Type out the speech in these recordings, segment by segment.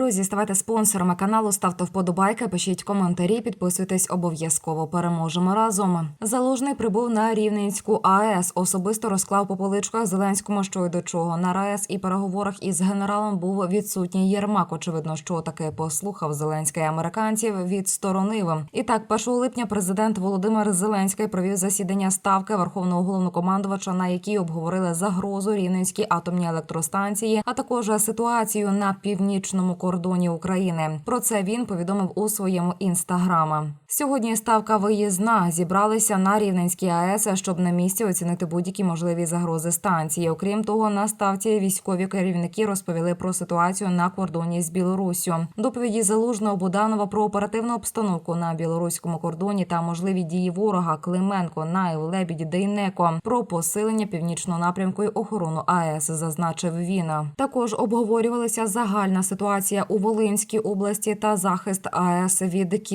Друзі, ставайте спонсорами каналу, ставте вподобайки, пишіть коментарі, підписуйтесь обов'язково. Переможемо разом. Залужний прибув на Рівненську АЕС. Особисто розклав по поличках Зеленському, що й до чого на РАЕС і переговорах із генералом був відсутній Єрмак. Очевидно, що таки послухав Зеленський американців відсторонив. І так, 1 липня президент Володимир Зеленський провів засідання ставки Верховного головнокомандувача, на якій обговорили загрозу Рівненській атомній електростанції, а також ситуацію на північному кордоні України. Про це він повідомив у своєму інстаграма. Сьогодні ставка виїзна зібралися на Рівненській АЕС, щоб на місці оцінити будь-які можливі загрози станції. Окрім того, на ставці військові керівники розповіли про ситуацію на кордоні з Білоруссю. Доповіді залужного Буданова про оперативну обстановку на білоруському кордоні та можливі дії ворога Клименко, Наїв, Лебідь, Дейнеко про посилення північного напрямку і охорону АЕС, зазначив він. Також обговорювалася загальна ситуація у Волинській області та захист АЕС від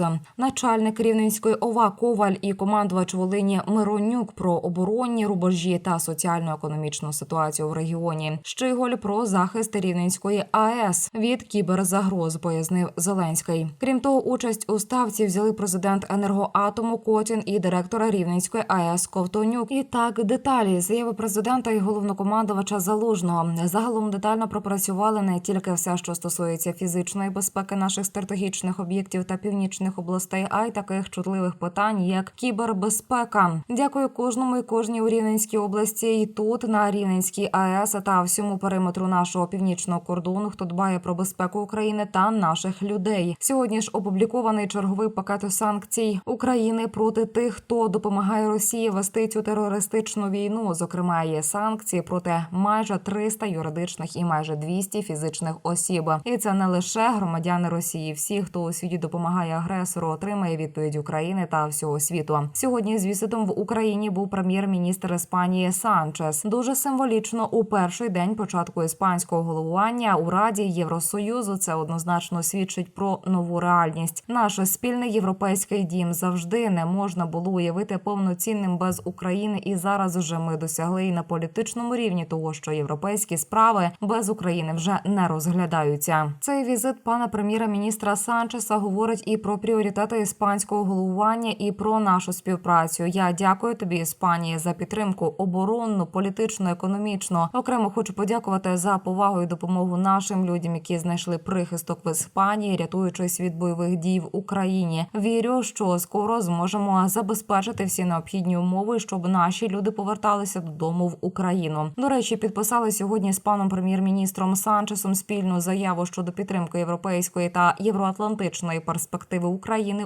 кіберзагрози. Начальник Рівненської ОВА Коваль і командувач Волині Миронюк про оборонні рубежі та соціально-економічну ситуацію в регіоні. Щиголь про захист Рівненської АЕС від кіберзагроз, пояснив Зеленський. Крім того, участь у ставці взяли президент енергоатому Котін і директора Рівненської АЕС Ковтонюк. І так деталі заяви президента і головнокомандувача Залужного загалом детально пропрацювали не тільки все, що стосується фізичної безпеки наших стратегічних об'єктів та північних областей, а й таких чутливих питань, як кібербезпека. Дякую кожному і кожній у Рівненській області, і тут на Рівненській АЕС та всьому периметру нашого північного кордону, хто дбає про безпеку України та наших людей. Сьогодні ж опублікований черговий пакет санкцій України проти тих, хто допомагає Росії вести цю терористичну війну. Зокрема, є санкції проти майже 300 юридичних і майже 200 фізичних осіб. І це не лише громадяни Росії. Всі, хто у світі допомагає агресору, отримає відповідь України та всього світу. Сьогодні з візитом в Україні був прем'єр-міністр Іспанії Санчес. Дуже символічно у перший день початку іспанського головування у Раді Євросоюзу. Це однозначно свідчить про нову реальність. Наш спільний європейський дім завжди не можна було уявити повноцінним без України. І зараз уже ми досягли і на політичному рівні того, що європейські справи без України вже не розглядаються. Цей візит пана прем'єра-міністра Санчеса говорить і про пріоритети іспанського головування, і про нашу співпрацю. Я дякую тобі, Іспанії, за підтримку оборонну, політичну, економічну. Окремо хочу подякувати за повагу і допомогу нашим людям, які знайшли прихисток в Іспанії, рятуючись від бойових дій в Україні. Вірю, що скоро зможемо забезпечити всі необхідні умови, щоб наші люди поверталися додому в Україну. До речі, підписали сьогодні з паном прем'єр-міністром Санчесом спільну заяву щодо підтримки європейської та євроатлантичної перспективи України.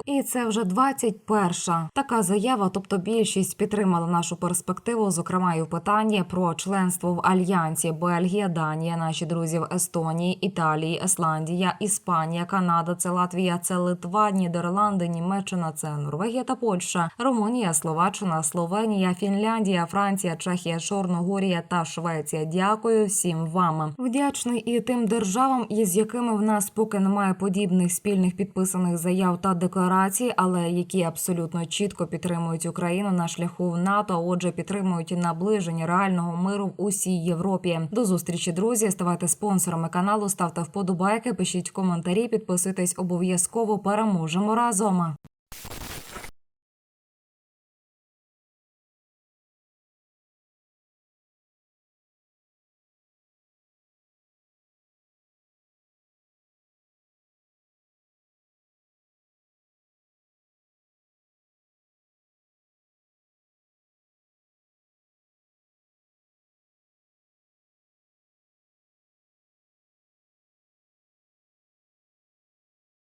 І це вже 21-ша така заява. Тобто більшість підтримала нашу перспективу, зокрема і в питанні про членство в альянсі Бельгія, Данія, наші друзі в Естонії, Італії, Ісландія, Іспанія, Канада, це Латвія, це Литва, Нідерланди, Німеччина, це Норвегія та Польща, Румунія, Словаччина, Словенія, Фінляндія, Франція, Чехія, Чорногорія та Швеція. Дякую всім вам. Вдячний і тим державам, із якими в нас поки немає подібних спільних підписаних заяв та декларацій, але які абсолютно чітко підтримують Україну на шляху в НАТО. а Отже, підтримують наближення реального миру в усій Європі. До зустрічі, друзі. Ставайте спонсорами каналу, ставте вподобайки, пишіть коментарі, підписуйтесь обов'язково. Переможемо разом.